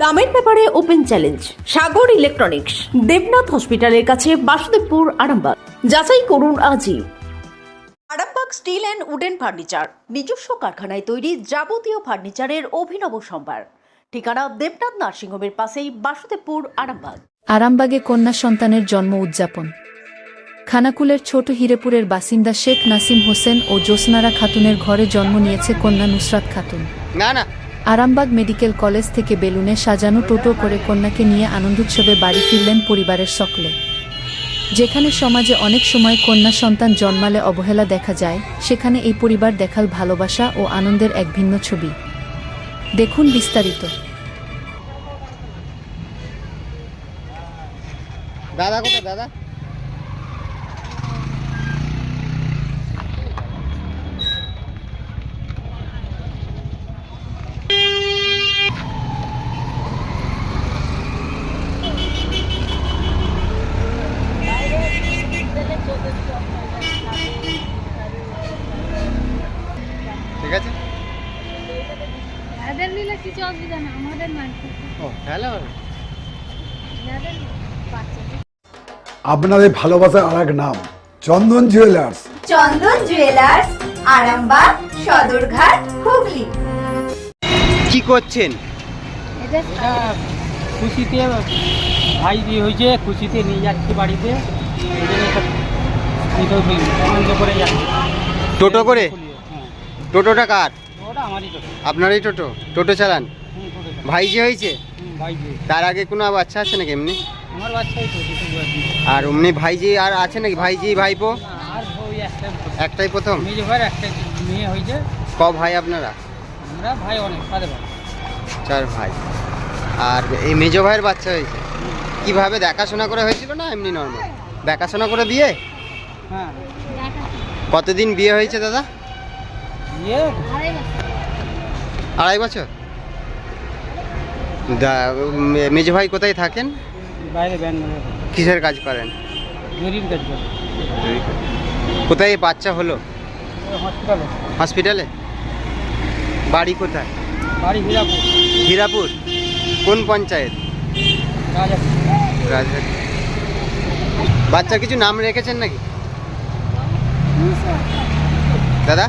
দামের ব্যাপারে open challenge Sagar electronics Debnath হসপিটালের কাছে বাসুদেবপুর আরামবাগ। যাচাই করুন আজই। Arambagh steel and wooden furniture নিজস্ব কারখানায় তৈরি যাবতীয় ফার্নিচারের অভিনব সম্ভার। ঠিকানা দেবনাথ নার্সিংহোমের পাশেই বাসুদেবপুর আরামবাগ। আরামবাগে কন্যা সন্তানের জন্ম উদযাপন। খানাকুলের ছোট হিরেপুরের বাসিন্দা শেখ নাসিম হোসেন ও জ্যোৎস্নারা খাতুনের ঘরে জন্ম নিয়েছে কন্যা নুসরাত খাতুন। না না আরামবাগ মেডিকেল কলেজ থেকে বেলুনে সাজানো টোটো করে কন্যাকে নিয়ে আনন্দোৎসবে বাড়ি ফিরলেন পরিবারের সকলে। যেখানে সমাজে অনেক সময় কন্যা সন্তান জন্মালে অবহেলা দেখা যায়, সেখানে এই পরিবার দেখাল ভালোবাসা ও আনন্দের এক ভিন্ন ছবি। দেখুন বিস্তারিত। দাদা কোথায়, দাদা? এদের নিলে কিছু অসুবিধা না আমাদের মানতে ও হ্যালো এদের বাচ্চাদের। আপনাদের ভালোবাসার আর এক নাম চন্দন জুয়েলার্স চন্দন জুয়েলার্স আরামবাগ সদরঘাট হুগলি। কি করছেন? এটা খুশিতে ভাই বিয়ে হয়েছে খুশিতে নিয়ে যাচ্ছি বাড়িতে। আনন্দ করে যাচ্ছি। টোটো করে? হ্যাঁ। টোটোটা কার? আপনারই টোটো? টোটো চালান? ভাই যে হয়েছে? ভাই তার আগে কোনো বাচ্চা আছে নাকি এমনি? বাচ্চাই তো দুটো বয়সী আর অমনি ভাইজি আর আছে নাকি? ভাইজি ভাইপো? আর একটাই প্রথম? ক ভাই আপনারা? ভাই অনেক চার ভাই। আর এই মেজো ভাইয়ের বাচ্চা হয়েছে? কীভাবে দেখাশোনা করে হয়েছিল না এমনি নর্মাল দেখাশোনা করে বিয়ে হ্যাঁ। কতদিন বিয়ে হয়েছে দাদা? আড়াই বছর? আড়াই বছর দা মে- ভাই কোথায় থাকেন? বাইরে কিসের কাজ করেন? কাজ কোথায় বাচ্চা হলো? হসপিটালে। হসপিটালে? বাড়ি কোথায়? বাড়ি হীরাপুর। হীরাপুর? কোন পঞ্চায়েত? রাজহাট বাচ্চার কিছু নাম রেখেছেন নাকি? দাদা?